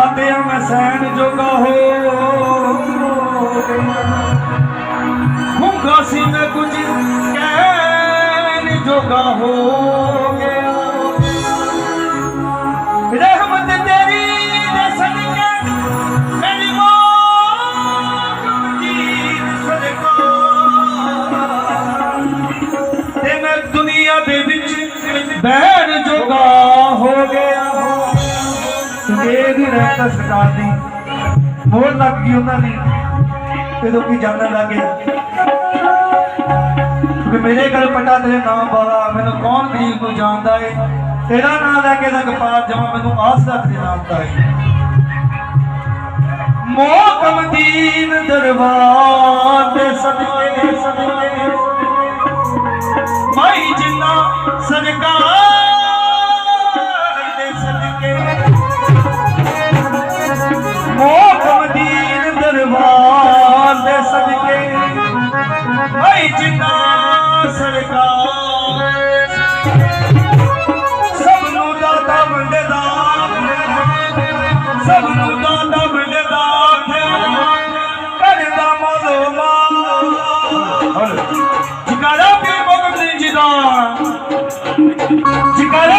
ਹੋ ਹੁੰਗਾ ਸੀ ਮੈਂ ਕੁਝ ਕਹਿਣ ਜੋਗਾ ਹੋ ਗਿਆ। ਰਹਿਮਤ ਤੇਰੀ ਦੇ ਸਦਕੇ ਮੇਰੀ ਮੌਤ ਮਜੀਦ ਸਦਕਾ। ਤੇ ਮੈਂ ਦੁਨੀਆ ਦੇ ਵਿੱਚ ਬਹਿਣ ਜੋਗਾ ਹੋ ਗਿਆ। ਇਹ ਦੀ ਰਹਿਮਤ ਸਰਕਾਰ ਦੀ ਮੋਹਰ ਲੱਗ ਗਈ ਉਹਨਾਂ ਦੀ। ਤੇ ਲੋਕੀ ਜਾਣਨ ਲੱਗੇ ਕਿ ਮੇਰੇ ਘਰ ਪਟਾ ਤੇਰੇ ਨਾਮ ਵਾਲਾ ਮੈਨੂੰ ਕੌਣ ਗਰੀਬ ਨੂੰ ਜਾਣਦਾ ਏ? ਤੇਰਾ ਨਾਮ ਲੈ ਕੇ ਤਾਂ ਕਪਾਰ ਜਮਾ ਮੈਨੂੰ ਆਸ ਦਾ ਤੇ ਨਾਮ ਦਾ ਏ। ਮੋਹਕਮ ਦੀਨ ਦਰਬਾਰ ਤੇ ਸਦਕੇ ਸਦਕੇ ਮਾਈ ਜਿੰਨਾ ਸਰਕਾਰ Chicago,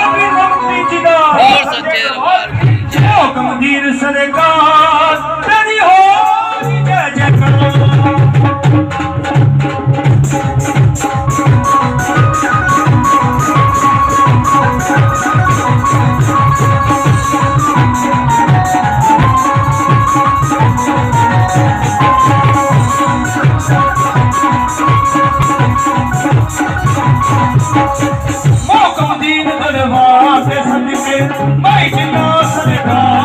ਜਿੰਨਾ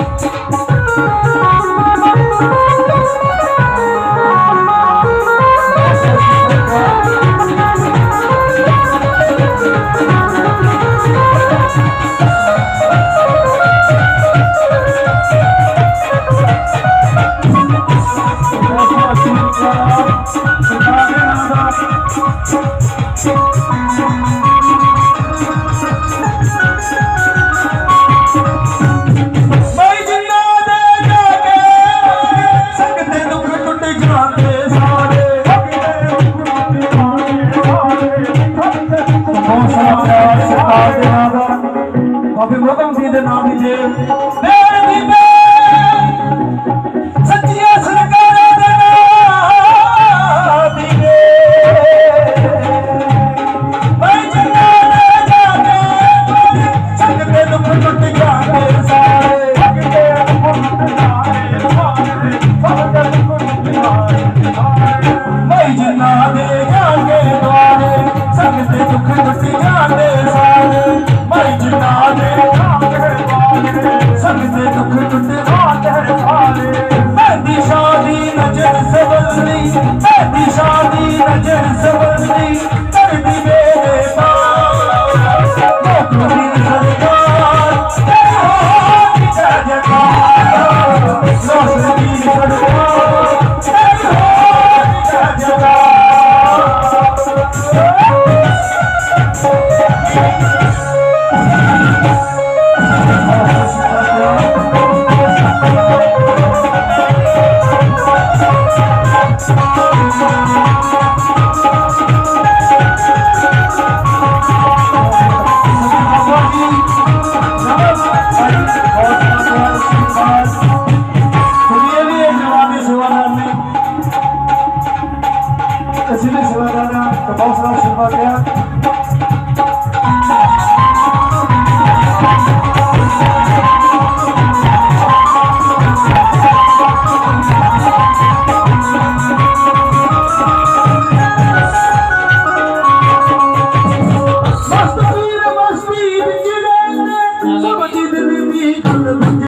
ਜੈਕਾਰ ਮੈਂ Di saat. Montana, the Boston Silver Bear,